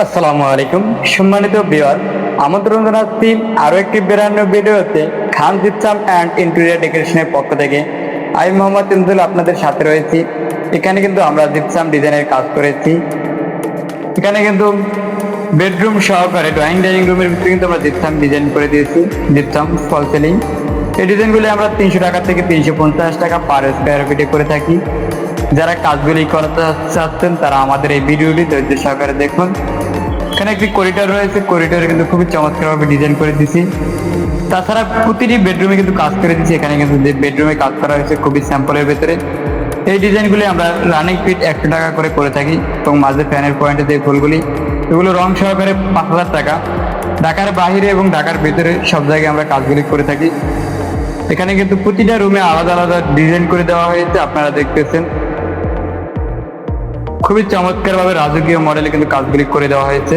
আসসালামু আলাইকুম। সম্মানিত বিয়ার আমন্ত্রণ জানাচ্ছি আরও একটি ব্র্যান্ড ভিডিওতে খান জিপসাম অ্যান্ড ইন্টেরিয়ার ডেকোরেশনের পক্ষ থেকে আমি মোহাম্মদ ইমজুল আপনাদের সাথে রয়েছি। এখানে কিন্তু আমরা জিপসাম ডিজাইনের কাজ করেছি। এখানে কিন্তু বেডরুম সহকারে, ড্রয়িং, ডাইনিং রুমের ভিতরে কিন্তু আমরা জিপসাম ডিজাইন করে দিয়েছি। জিপসাম ফল সিলিং এই ডিজাইনগুলি আমরা তিনশো টাকা থেকে তিনশো পঞ্চাশ টাকা পার স্কোয়ার ফিটে করে থাকি। যারা কাজগুলি করতে চাচ্ছেন, তারা আমাদের এই ভিডিওটি ধৈর্য সহকারে দেখুন। এখানে একটি করিডোর রয়েছে করিডোরে কিন্তু খুবই চমৎকারভাবে ডিজাইন করে দিছি তাছাড়া প্রতিটি বেডরুমে কিন্তু কাজ করে দিচ্ছি এখানে কিন্তু যে বেডরুমে কাজ করা হয়েছে, খুবই স্যাম্পলের ভেতরে। এই ডিজাইনগুলি আমরা রানিং ফিট একশো টাকা করে করে থাকি এবং মাঝে ফ্যানের পয়েন্টে যে ফুলগুলি, এগুলো রং সহকারে পাঁচ হাজার টাকা। ঢাকার বাহিরে এবং ঢাকার ভিতরে সব জায়গায় আমরা কাজগুলি করে থাকি। এখানে কিন্তু প্রতিটা রুমে আলাদা আলাদা ডিজাইন করে দেওয়া হয়েছে, আপনারা দেখতেছেন। খুবই চমৎকারভাবে রাজকীয় মডেলে কিন্তু কাজগুলি করে দেওয়া হয়েছে।